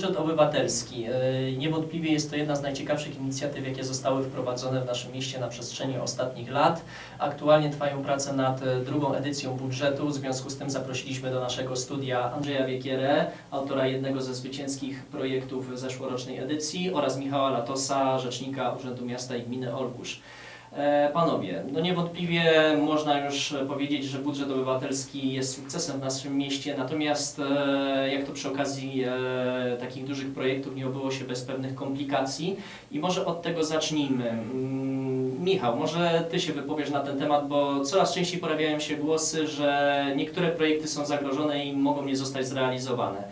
budżet obywatelski. E, Niewątpliwie jest to jedna z najciekawszych inicjatyw, jakie zostały wprowadzone w naszym mieście na przestrzeni ostatnich lat. Aktualnie trwają prace nad e, drugą edycją budżetu. W związku z tym zaprosiliśmy do naszego studia Andrzeja Wiekierę, autora jednego ze zwycięskich projektów zeszłorocznej edycji oraz Michała Latosa, rzecznika Urzędu Miasta i Gminy Olkusz. E, Panowie, no niewątpliwie można już powiedzieć, że budżet obywatelski jest sukcesem w naszym mieście, natomiast e, jak to przy okazji e, takich dużych projektów nie obyło się bez pewnych komplikacji i może od tego zacznijmy. Mm, Michał, może Ty się wypowiesz na ten temat, bo coraz częściej pojawiają się głosy, że niektóre projekty są zagrożone i mogą nie zostać zrealizowane.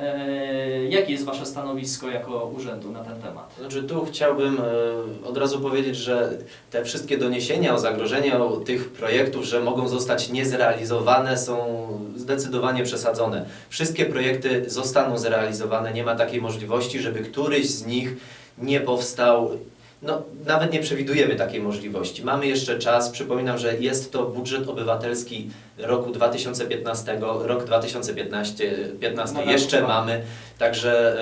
E, Jakie jest Wasze stanowisko jako urzędu na ten temat? Znaczy tu chciałbym e, od razu powiedzieć, że te wszystkie doniesienia o zagrożeniu tych projektów, że mogą zostać niezrealizowane są zdecydowanie przesadzone. Wszystkie projekty zostaną zrealizowane, nie ma takiej możliwości, żeby któryś z nich nie powstał. No, nawet nie przewidujemy takiej możliwości. Mamy jeszcze czas. Przypominam, że jest to budżet obywatelski roku 2015, rok 2015 15 Nadal jeszcze mamy, także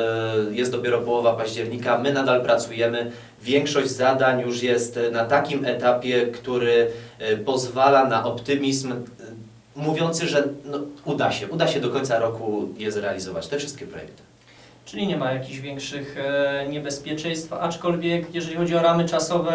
e, jest dopiero połowa października. My nadal pracujemy. Większość zadań już jest na takim etapie, który e, pozwala na optymizm, e, mówiący, że no, uda się, uda się do końca roku je zrealizować, te wszystkie projekty. Czyli nie ma jakichś większych e, niebezpieczeństw, aczkolwiek jeżeli chodzi o ramy czasowe,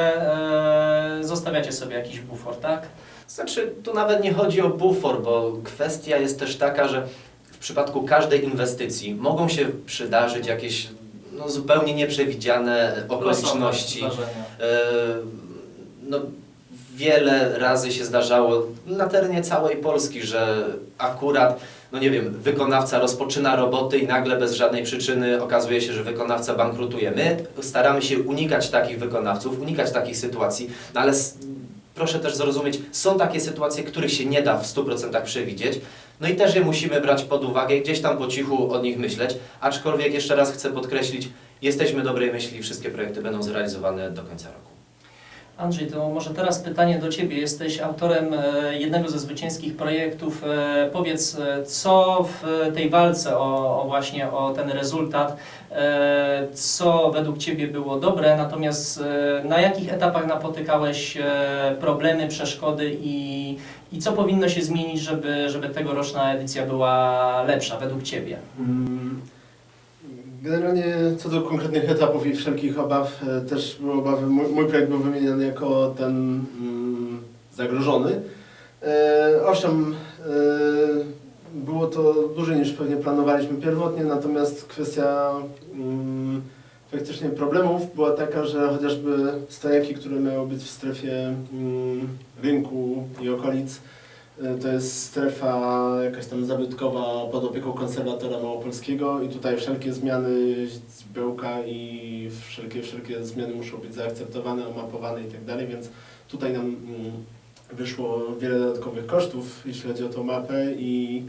e, zostawiacie sobie jakiś bufor, tak? Znaczy, tu nawet nie chodzi o bufor, bo kwestia jest też taka, że w przypadku każdej inwestycji mogą się przydarzyć jakieś no, zupełnie nieprzewidziane okoliczności. E, No, wiele razy się zdarzało na terenie całej Polski, że akurat, no nie wiem, wykonawca rozpoczyna roboty i nagle bez żadnej przyczyny okazuje się, że wykonawca bankrutuje. My staramy się unikać takich wykonawców, unikać takich sytuacji, no ale proszę też zrozumieć, są takie sytuacje, których się nie da w 100% przewidzieć. No i też je musimy brać pod uwagę i gdzieś tam po cichu o nich myśleć. Aczkolwiek jeszcze raz chcę podkreślić, jesteśmy dobrej myśli, wszystkie projekty będą zrealizowane do końca roku. Andrzej, to może teraz pytanie do Ciebie. Jesteś autorem e, jednego ze zwycięskich projektów. E, Powiedz, e, co w tej walce o, o właśnie o ten rezultat, co według Ciebie było dobre, natomiast na jakich etapach napotykałeś problemy, przeszkody i, i co powinno się zmienić, żeby, żeby tegoroczna edycja była lepsza według Ciebie? Mm, Generalnie co do konkretnych etapów i wszelkich obaw, e, też były obawy, mój, mój projekt był wymieniany jako ten mm, zagrożony. E, owszem, e, było to dłużej niż pewnie planowaliśmy pierwotnie, natomiast kwestia mm, faktycznie problemów była taka, że chociażby stojaki, które miały być w strefie mm, rynku i okolic, To jest strefa jakaś tam zabytkowa pod opieką konserwatora małopolskiego i tutaj wszelkie zmiany źródełka i wszelkie, wszelkie zmiany muszą być zaakceptowane, omapowane i tak dalej, więc tutaj nam mm, wyszło wiele dodatkowych kosztów, jeśli chodzi o tą mapę i,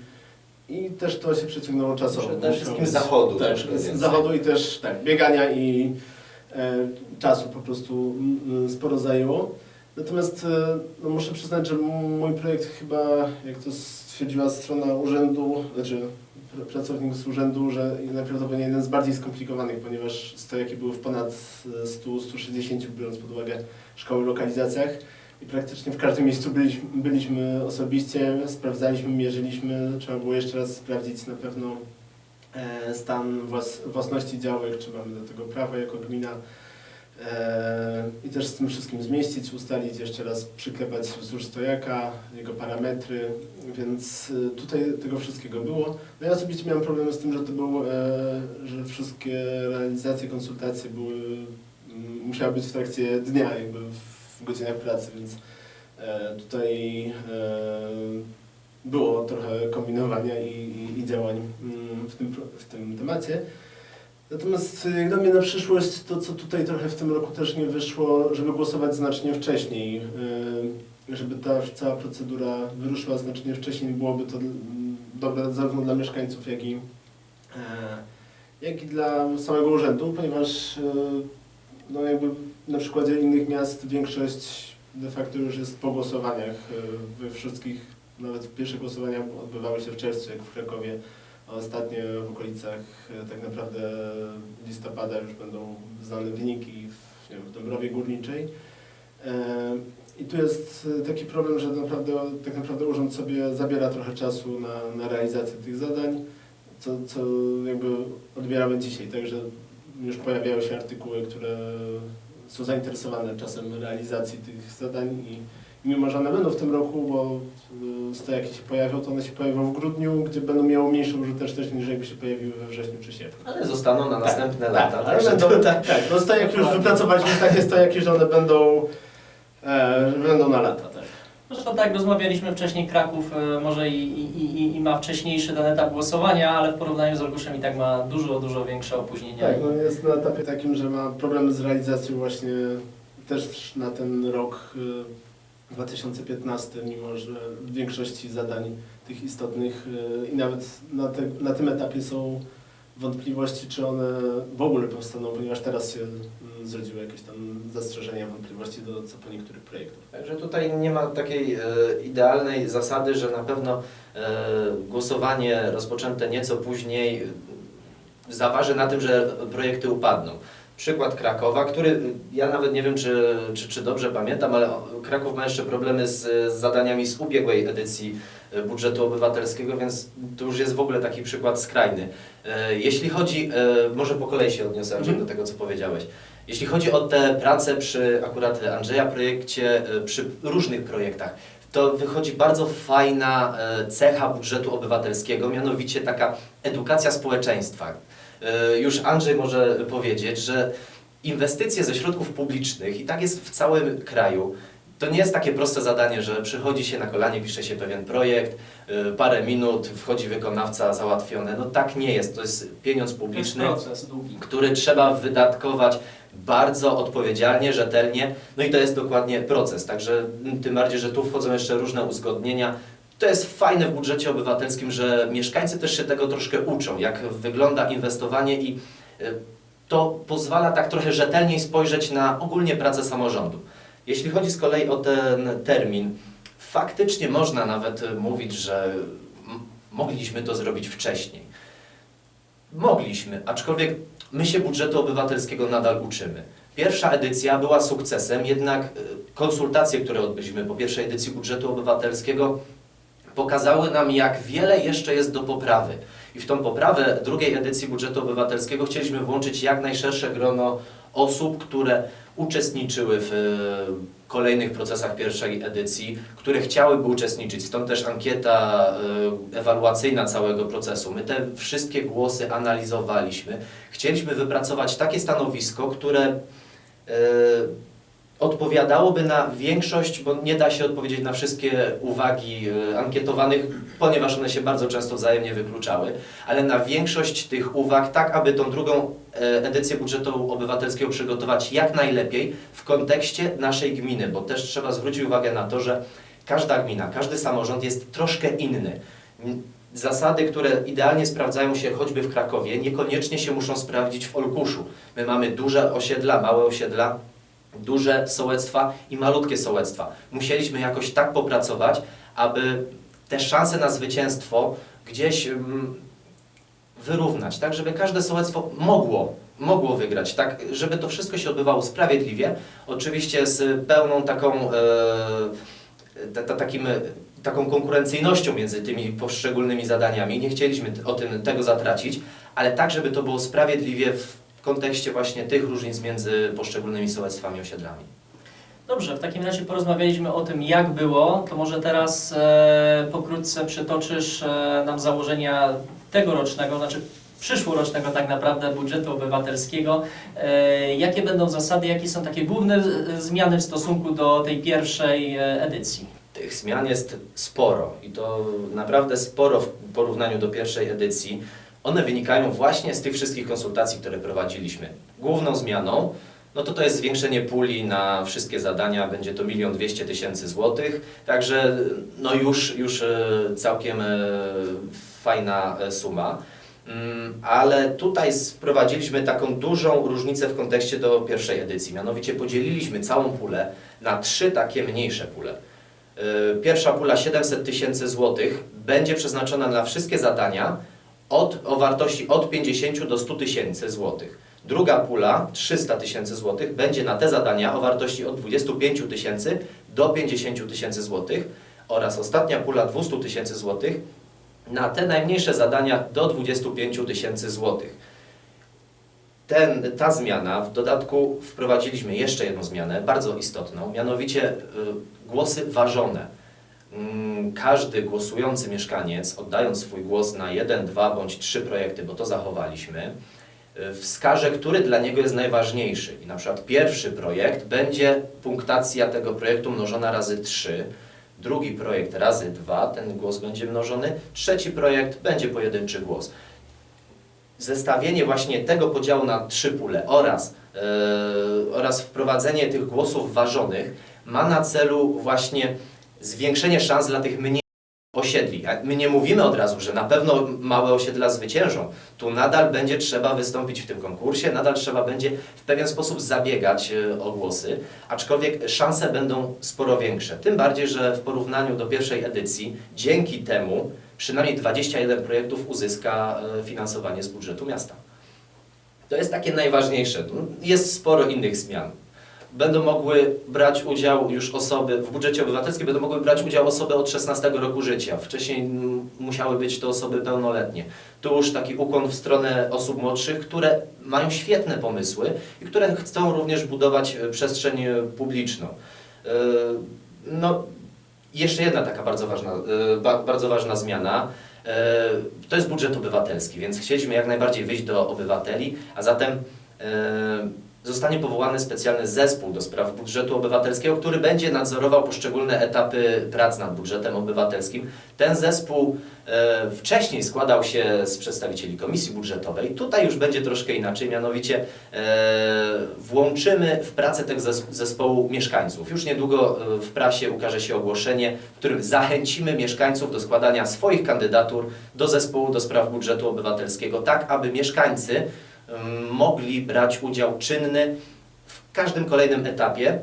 i też to się przeciągnęło czasowo. Przede wszystkim być- zachodu Tak, z zachodu i też tak, biegania i e, czasu po prostu mm, sporo zajęło. Natomiast e, no muszę przyznać, że mój projekt chyba, jak to stwierdziła strona urzędu, znaczy pr- pracownik z urzędu, że najprawdopodobniej jeden z bardziej skomplikowanych, ponieważ stojaki były w ponad e, 100-160, biorąc pod uwagę szkoły w lokalizacjach. I praktycznie w każdym miejscu byliśmy, byliśmy osobiście, sprawdzaliśmy, mierzyliśmy. Trzeba było jeszcze raz sprawdzić na pewno e, stan włas, własności działek, czy mamy do tego prawo jako gmina. E, I też z tym wszystkim zmieścić, ustalić, jeszcze raz przyklepać wzdłuż stojaka, jego parametry, więc e, tutaj tego wszystkiego było. No ja osobiście miałem problem z tym, że to był, e, że wszystkie realizacje, konsultacje były, m, musiały być w trakcie dnia, jakby w godzinach pracy, więc e, tutaj e, było trochę kombinowania i, i, i działań mm, w tym, w tym temacie. Natomiast y, jak dla mnie na przyszłość, to co tutaj trochę w tym roku też nie wyszło, żeby głosować znacznie wcześniej, y, żeby ta cała procedura wyruszyła znacznie wcześniej, byłoby to dobre zarówno dla mieszkańców, jak i, e, jak i dla samego urzędu, ponieważ y, no jakby na przykładzie innych miast większość de facto już jest po głosowaniach y, we wszystkich, nawet pierwsze głosowania odbywały się w czerwcu, jak w Krakowie a ostatnie w okolicach e, tak naprawdę listopada już będą znane wyniki w, wiem, w Dąbrowie Górniczej. E, I tu jest e, taki problem, że naprawdę, tak naprawdę urząd sobie zabiera trochę czasu na, na realizację tych zadań, co, co jakby odbieramy dzisiaj. Także już pojawiają się artykuły, które są zainteresowane czasem realizacji tych zadań i mimo, że one będą w tym roku, bo y, z te jakie się pojawią, to one się pojawią w grudniu, gdzie będą miały mniejszą użyteczność niż jakby się pojawiły we wrześniu czy sierpniu. Ale zostaną na następne tak, lata. ale Także będą, tutaj tak, no stojaki już wypracowaliśmy takie stojaki, że one będą, e, że będą na lata. Tak. Zresztą tak, rozmawialiśmy wcześniej, Kraków e, może i, i, i, i ma wcześniejszy ten etap głosowania, ale w porównaniu z Orkuszem i tak ma dużo, dużo większe opóźnienia. Tak, no jest na etapie takim, że ma problemy z realizacją właśnie też na ten rok y, 2015, mimo że w większości zadań tych istotnych y, i nawet na, te, na tym etapie są wątpliwości, czy one w ogóle powstaną, ponieważ teraz się y, zrodziły jakieś tam zastrzeżenia, wątpliwości do co po niektórych projektów. Także tutaj nie ma takiej e, idealnej zasady, że na pewno głosowanie rozpoczęte nieco później zaważy na tym, że projekty upadną. Przykład Krakowa, który ja nawet nie wiem, czy, czy, czy dobrze pamiętam, ale Kraków ma jeszcze problemy z, z zadaniami z ubiegłej edycji e, budżetu obywatelskiego, więc to już jest w ogóle taki przykład skrajny. E, Jeśli chodzi, e, może po kolei się odniosę Andrzej, Mhm. do tego, co powiedziałeś. Jeśli chodzi o te prace przy akurat Andrzeja projekcie, przy różnych projektach, to wychodzi bardzo fajna cecha budżetu obywatelskiego, mianowicie taka edukacja społeczeństwa. Już Andrzej może powiedzieć, że inwestycje ze środków publicznych, i tak jest w całym kraju, to nie jest takie proste zadanie, że przychodzi się na kolanie, pisze się pewien projekt, e, parę minut, wchodzi wykonawca, załatwione. No tak nie jest, to jest pieniądz publiczny proces który trzeba wydatkować bardzo odpowiedzialnie, rzetelnie. No i to jest dokładnie proces. Także tym bardziej, że tu wchodzą jeszcze różne uzgodnienia. To jest fajne w budżecie obywatelskim, że mieszkańcy też się tego troszkę uczą, jak wygląda inwestowanie i y, to pozwala tak trochę rzetelniej spojrzeć na ogólnie pracę samorządu. Jeśli chodzi z kolei o ten termin, faktycznie można nawet mówić, że mogliśmy to zrobić wcześniej. Mogliśmy, aczkolwiek my się budżetu obywatelskiego nadal uczymy. Pierwsza edycja była sukcesem, jednak y, konsultacje, które odbyliśmy po pierwszej edycji budżetu obywatelskiego, pokazały nam, jak wiele jeszcze jest do poprawy. I w tą poprawę drugiej edycji budżetu obywatelskiego chcieliśmy włączyć jak najszersze grono osób, które uczestniczyły w y, kolejnych procesach pierwszej edycji, które chciałyby uczestniczyć. Stąd też ankieta y, ewaluacyjna całego procesu. My te wszystkie głosy analizowaliśmy. Chcieliśmy wypracować takie stanowisko, które y, odpowiadałoby na większość, bo nie da się odpowiedzieć na wszystkie uwagi y, ankietowanych, ponieważ one się bardzo często wzajemnie wykluczały, ale na większość tych uwag, tak aby tą drugą e, edycję budżetu obywatelskiego przygotować jak najlepiej w kontekście naszej gminy, bo też trzeba zwrócić uwagę na to, że każda gmina, każdy samorząd jest troszkę inny. Zasady, które idealnie sprawdzają się choćby w Krakowie, niekoniecznie się muszą sprawdzić w Olkuszu. My mamy duże osiedla, małe osiedla, duże sołectwa i malutkie sołectwa. Musieliśmy jakoś tak popracować, aby te szanse na zwycięstwo gdzieś mm, wyrównać, tak, żeby każde sołectwo mogło, mogło wygrać, tak, żeby to wszystko się odbywało sprawiedliwie, oczywiście z pełną taką, e, ta, ta, takim, taką konkurencyjnością między tymi poszczególnymi zadaniami. Nie chcieliśmy o tym, tego zatracić, ale tak, żeby to było sprawiedliwie w kontekście właśnie tych różnic między poszczególnymi sołectwami i osiedlami. Dobrze, w takim razie porozmawialiśmy o tym, jak było. To może teraz e, pokrótce przytoczysz e, nam założenia tegorocznego, znaczy przyszłorocznego tak naprawdę budżetu obywatelskiego. E, jakie będą zasady, jakie są takie główne e, zmiany w stosunku do tej pierwszej e, edycji? Tych zmian jest sporo i to naprawdę sporo w porównaniu do pierwszej edycji. One wynikają właśnie z tych wszystkich konsultacji, które prowadziliśmy. Główną zmianą no to to jest zwiększenie puli na wszystkie zadania, będzie to milion dwieście tysięcy złotych, także no już, już e, całkiem e, fajna e, suma. Mm, Ale tutaj wprowadziliśmy taką dużą różnicę w kontekście do pierwszej edycji. Mianowicie podzieliliśmy całą pulę na trzy takie mniejsze pule. Pierwsza pula 700 tysięcy złotych będzie przeznaczona na wszystkie zadania od, o wartości od 50 do 100 tysięcy złotych. Druga pula, 300 tysięcy złotych, będzie na te zadania o wartości od 25 tysięcy do 50 tysięcy złotych oraz ostatnia pula 200 tysięcy złotych na te najmniejsze zadania do 25 tysięcy złotych. Ten, ta zmiana, w dodatku wprowadziliśmy jeszcze jedną zmianę, bardzo istotną, mianowicie y, głosy ważone. Mm, Każdy głosujący mieszkaniec, oddając swój głos na jeden, dwa bądź trzy projekty, bo to zachowaliśmy, y, wskaże, który dla niego jest najważniejszy. I na przykład pierwszy projekt będzie punktacja tego projektu mnożona razy 3, drugi projekt razy 2, ten głos będzie mnożony, trzeci projekt będzie pojedynczy głos zestawienie właśnie tego podziału na trzy pule oraz, e, oraz wprowadzenie tych głosów ważonych ma na celu właśnie zwiększenie szans dla tych mniej osiedli. My nie mówimy od razu, że na pewno małe osiedla zwyciężą. Tu nadal będzie trzeba wystąpić w tym konkursie, nadal trzeba będzie w pewien sposób zabiegać e, o głosy, aczkolwiek szanse będą sporo większe. Tym bardziej, że w porównaniu do pierwszej edycji, dzięki temu przynajmniej 21 projektów uzyska e, finansowanie z budżetu miasta. To jest takie najważniejsze. Jest sporo innych zmian. Będą mogły brać udział już osoby, w budżecie obywatelskim będą mogły brać udział osoby od 16 roku życia. Wcześniej musiały być to osoby pełnoletnie. Tu już taki ukłon w stronę osób młodszych, które mają świetne pomysły i które chcą również budować e, przestrzeń e, publiczną. E, No, jeszcze jedna taka bardzo ważna, ba- bardzo ważna zmiana. To jest budżet obywatelski, więc chcieliśmy jak najbardziej wyjść do obywateli, a zatem zostanie powołany specjalny zespół do spraw budżetu obywatelskiego, który będzie nadzorował poszczególne etapy prac nad budżetem obywatelskim. Ten zespół e, wcześniej składał się z przedstawicieli komisji budżetowej. Tutaj już będzie troszkę inaczej, mianowicie e, włączymy w pracę tego zes- zespołu mieszkańców. Już niedługo e, w prasie ukaże się ogłoszenie, w którym zachęcimy mieszkańców do składania swoich kandydatur do zespołu do spraw budżetu obywatelskiego, tak aby mieszkańcy mogli brać udział czynny w każdym kolejnym etapie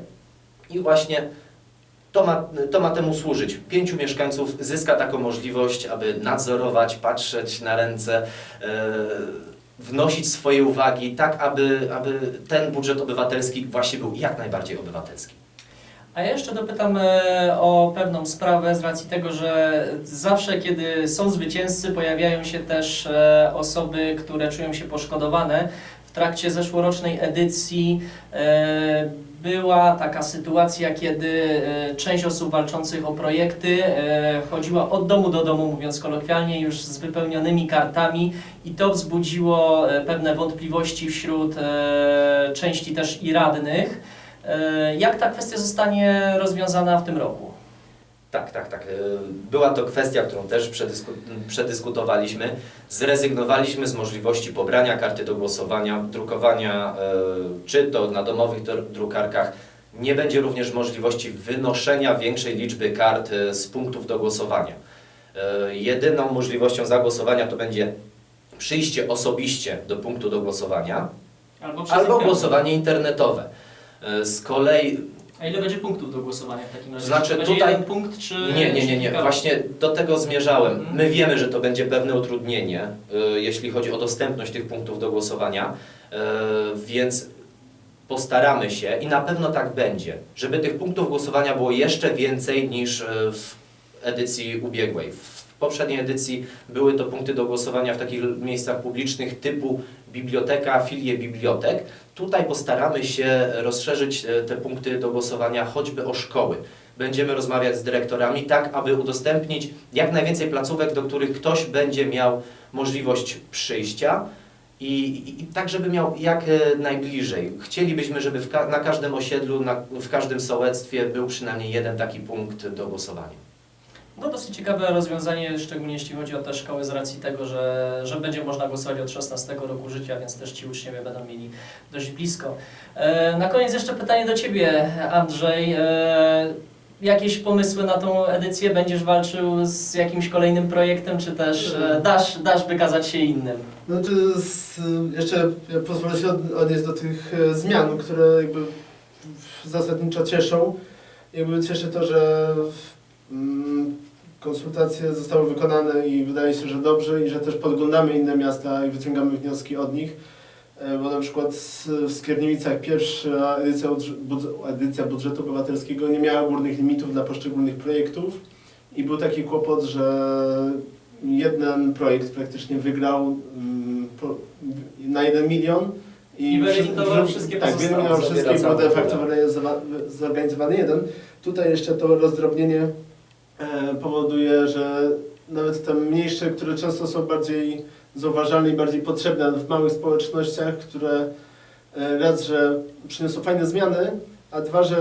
i właśnie to ma, to ma temu służyć. Pięciu mieszkańców zyska taką możliwość, aby nadzorować, patrzeć na ręce, e, wnosić swoje uwagi, tak aby, aby ten budżet obywatelski właśnie był jak najbardziej obywatelski. A ja jeszcze dopytam e, o pewną sprawę z racji tego, że zawsze kiedy są zwycięzcy, pojawiają się też e, osoby, które czują się poszkodowane. W trakcie zeszłorocznej edycji e, była taka sytuacja, kiedy część osób walczących o projekty chodziła od domu do domu, mówiąc kolokwialnie, już z wypełnionymi kartami i to wzbudziło pewne wątpliwości wśród części też i radnych. E, Jak ta kwestia zostanie rozwiązana w tym roku? Tak, tak, tak. E, Była to kwestia, którą też przedysku, przedyskutowaliśmy. Zrezygnowaliśmy z możliwości pobrania karty do głosowania, drukowania e, czy to na domowych dru- drukarkach. Nie będzie również możliwości wynoszenia większej liczby kart z punktów do głosowania. Jedyną możliwością zagłosowania to będzie przyjście osobiście do punktu do głosowania Albo, albo głosowanie internetowe. E, Z kolei A ile będzie punktów do głosowania w takim razie? Znaczy będzie tutaj- jeden punkt, czy... Nie, nie, nie, nie. Właśnie do tego zmierzałem. Mhm. My wiemy, że to będzie pewne utrudnienie, y, jeśli chodzi o dostępność tych punktów do głosowania, y, więc postaramy się i na pewno tak będzie, żeby tych punktów głosowania było jeszcze więcej niż w edycji ubiegłej. W poprzedniej edycji były to punkty do głosowania w takich miejscach publicznych typu biblioteka, filie bibliotek. Tutaj postaramy się rozszerzyć e, te punkty do głosowania choćby o szkoły. Będziemy rozmawiać z dyrektorami tak, aby udostępnić jak najwięcej placówek, do których ktoś będzie miał możliwość przyjścia i, i, i tak, żeby miał jak e, najbliżej. Chcielibyśmy, żeby w ka- na każdym osiedlu, na, w każdym sołectwie był przynajmniej jeden taki punkt do głosowania. No dosyć ciekawe rozwiązanie, szczególnie jeśli chodzi o te szkoły z racji tego, że, że będzie można głosować od 16 roku życia, więc też ci uczniowie będą mieli dość blisko. E, na koniec jeszcze pytanie do Ciebie, Andrzej. E, jakieś pomysły na tą edycję? Będziesz walczył z jakimś kolejnym projektem, czy też e, dasz, dasz wykazać się innym? Znaczy, z, jeszcze pozwolę się od, odnieść do tych zmian, które jakby zasadniczo cieszą. Jakby cieszy to, że w, mm, konsultacje zostały wykonane i wydaje się, że dobrze i że też podglądamy inne miasta i wyciągamy wnioski od nich. E, Bo na przykład w Skierniewicach pierwsza edycja, edycja budżetu obywatelskiego nie miała górnych limitów dla poszczególnych projektów i był taki kłopot, że jeden projekt praktycznie wygrał mm, na jeden milion I wyeliminował wró- wszystkie Tak, wyeliminował wszystkie, był de facto zorganizowany jeden. Tutaj jeszcze to rozdrobnienie powoduje, że nawet te mniejsze, które często są bardziej zauważalne i bardziej potrzebne w małych społecznościach, które e, raz, że przyniosą fajne zmiany, a dwa, że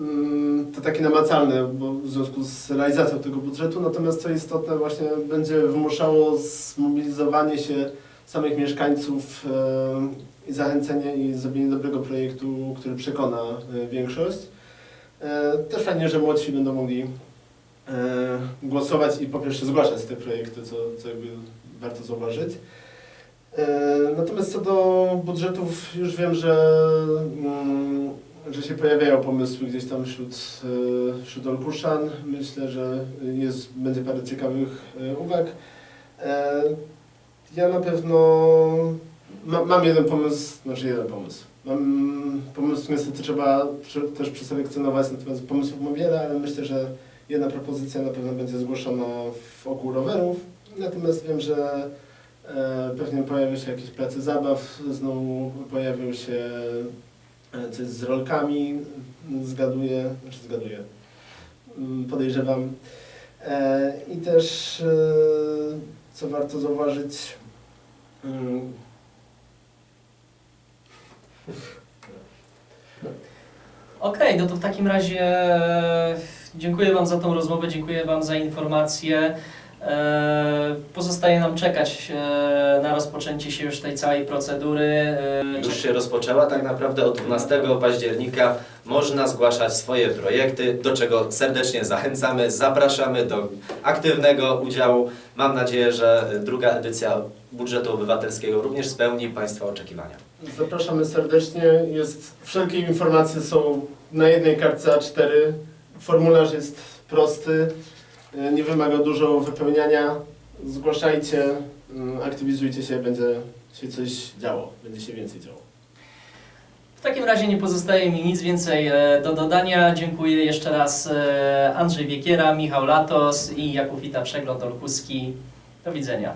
mm, to takie namacalne, bo w związku z realizacją tego budżetu, natomiast co istotne właśnie będzie wymuszało zmobilizowanie się samych mieszkańców e, i zachęcenie i zrobienie dobrego projektu, który przekona e, większość. E, Też fajnie, że młodsi będą mogli e, głosować i po pierwsze zgłaszać te projekty, co, co jakby warto zauważyć. E, Natomiast co do budżetów, już wiem, że, mm, że się pojawiają pomysły gdzieś tam wśród, e, wśród Olkuszan. Myślę, że jest, będzie parę ciekawych e, uwag. E, Ja na pewno ma, mam jeden pomysł, znaczy jeden pomysł. Mam pomysł, niestety trzeba też przeselekcjonować, natomiast pomysłów mam wiele, ale myślę, że jedna propozycja na pewno będzie zgłoszona wokół rowerów. Natomiast wiem, że e, pewnie pojawią się jakieś prace zabaw, znowu pojawią się e, coś z rolkami, zgaduję, znaczy zgaduję, mm, podejrzewam. E, I też, co warto zauważyć, mm, Okej, no to w takim razie dziękuję Wam za tą rozmowę, dziękuję Wam za informacje. E, Pozostaje nam czekać e, na rozpoczęcie się już tej całej procedury. E, Już się rozpoczęła tak naprawdę od 12 października. Można zgłaszać swoje projekty, do czego serdecznie zachęcamy. Zapraszamy do aktywnego udziału. Mam nadzieję, że druga edycja budżetu obywatelskiego również spełni Państwa oczekiwania. Zapraszamy serdecznie. Jest, wszelkie informacje są na jednej kartce A4. Formularz jest prosty, e, nie wymaga dużo wypełniania. Zgłaszajcie, mm, aktywizujcie się, będzie się coś działo, będzie się więcej działo. W takim razie nie pozostaje mi nic więcej e, do dodania. Dziękuję jeszcze raz e, Andrzej Wiekiera, Michał Latos i Jakub Wita Przegląd Olkuski. Do widzenia.